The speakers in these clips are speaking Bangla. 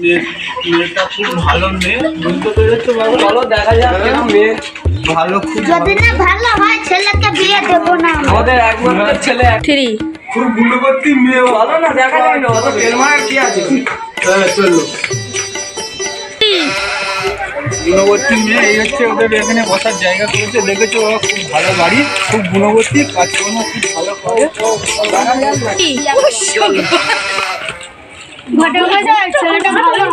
মেয়ে- মেয়েটা খুব ভালো মেয়ে বুঝতে পেরেছ বাবু? দেখা যাক কেন মেয়ে ভালো খুব যদি না ভালো হয় ছেলেকে বিয়ে দেবো না আমাদের একমাত্র ছেলে থ্রি। খুব গুণবর্তী মেয়ে ভালো না? দেখা যায় না অত তেল কি আছে? হ্যাঁ চলো। মেয়ে এই হচ্ছে ওদের এখানে বসার জায়গা করেছে। দেখেছ ওরা খুব ভালো বাড়ি খুব গুণবর্তী কাজকর্ম খুব ভালো করে ঘটে ঘটে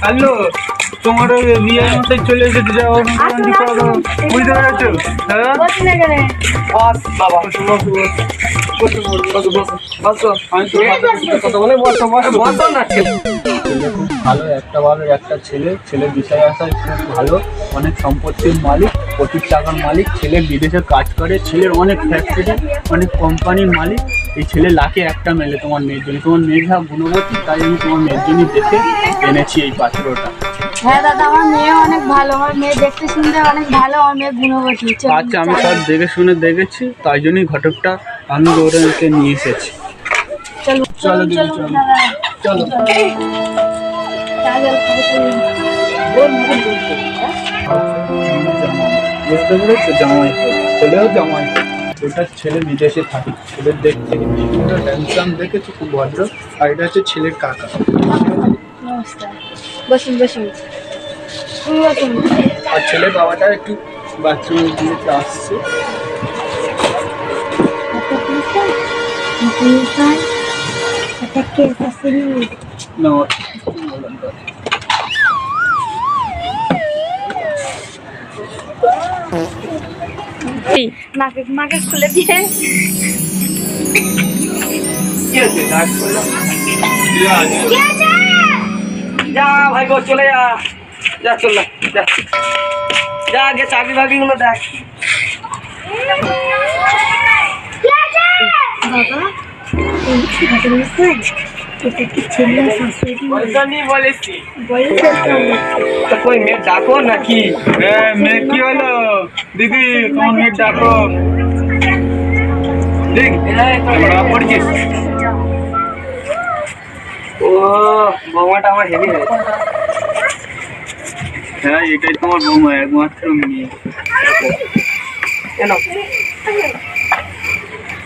হ্যালো তোমার ওই বিয়ের মধ্যে চলে এসেছে যাও বুঝতে পেরেছ? হ্যাঁ? বসে বাবা ছেলে। খুব ভালো একটা ভালো একটা ছেলে। ছেলের বিষয় আসায় খুব ভালো। অনেক সম্পত্তির মালিক প্রচুর টাকার মালিক। ছেলে বিদেশে কাজ করে ছেলের অনেক ফ্যাক্টরি অনেক কোম্পানির মালিক। এই ছেলে লাখে একটা মেলে তোমার মেয়ের জন্য। তোমার মেয়ে যা গুণবতী তাই আমি তোমার মেয়ের জন্য দেখে এনেছি এই পাত্রটা হ্যাঁ দাদা আমার মেয়ে অনেক ভালো। আমার মেয়ে দেখতে শুনতে অনেক ভালো আমার মেয়ে গুণবতী। আচ্ছা আমি সব দেখে শুনে দেখেছি তাই জন্যই ঘটকটা আমি ওদেরকে নিয়ে এসেছি। চলো চলো চলো চলো। দাদা। চলো। চলো, চলো। বুঝতে পেরেছ? জামাই ছেলেও জামাই ওটা ছেলে বিদেশে থাকে ছেলের দেখতে। হ্যান্ডসাম দেখেছি? খুব ভদ্র। আর এটা হচ্ছে ছেলের কাকা। নমস্কার বসুন বসুন বসুন। আর ছেলের বাবাটা একটু বাথরুমে দিয়ে আসছে মাকে মাকে খুলে দিয়ে। কি আছে? যা ভাই গো চলে যা। যা চল না, যা। যা আগে চাকরি বাকরি গুলো দেখ? বাবা এই কি হয়েছে? এটা কি ছেলে শাশুড়ি নিয়ে বলেছি। তো কই মেয়ে ডাকো নাকি? মেয়ে কি হলো? দিদি তোমার মেয়ে ডাকো। দেখ পড়ছিস বৌমাটা আমার হেভি হয়েছে। হ্যাঁ এটাই তোমার বৌমা একমাত্র মেয়ে। কেন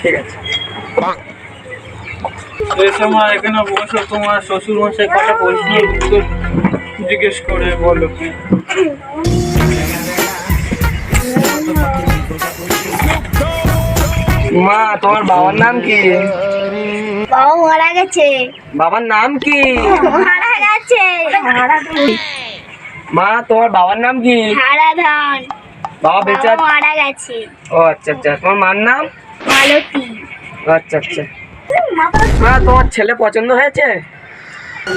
ঠিক আছে। এই সময় এখানে বসে তোমার শ্বশুর মশাই কটা প্রশ্ন জিজ্ঞেস করে বলো কি? মা তোমার বাবার নাম কি? বাবা মারা গেছে। বাবার নাম কি? মারা গেছে। মা তোমার বাবার নাম কি? হারা ধান। বাবা বেঁচে মারা গেছে। ও আচ্ছা আচ্ছা। তোমার মার নাম? মালতী। আচ্ছা আচ্ছা। মা তোমার ছেলে পছন্দ হয়েছে?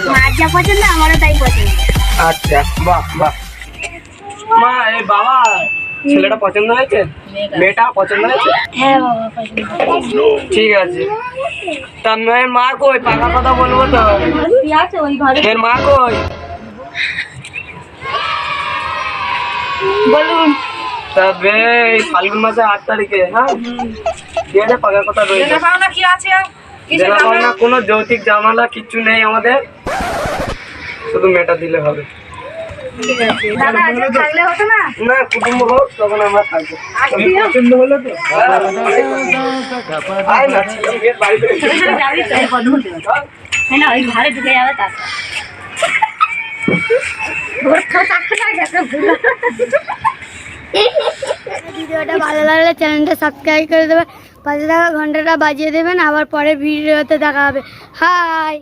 মার যা পছন্দ আমারও তাই পছন্দ। আচ্ছা বাহ বাহ। মা এই বাবা। ছেলেটা পছন্দ হয়েছে? মেয়েটা। পছন্দ হয়েছে? হ্যাঁ বাবা পছন্দ ঠিক আছে। তা মেয়ের মা কই? পাকা কথা বলব তো। কি আছে মেয়ের মা কই? বলুন। তবে ফাল্গুন মাসের আট তারিখে হ্যাঁ? ঠিক আছে পাকা কথা রয়েছে দেনা পাওনা কোনো যৌতিক জামালা কিচ্ছু নেই আমাদের। শুধু মেয়েটা দিলে হবে। দাদা আজকে থাকলে হতো না? না কুটুম্ব হোক তখন আমরা থাকব। পছন্দ হলো তো? আয় না যাবি তো এই হতে হ্যাঁ না ওই ঘরে ঢুকে যাবে তারপর। ভিডিওটা ভালো লাগলে চ্যানেলটা সাবস্ক্রাইব করে দেবে। পাশে থাকা ঘন্টাটা বাজিয়ে দেবেন আবার পরে ভিডিওতে দেখা হবে। হাই!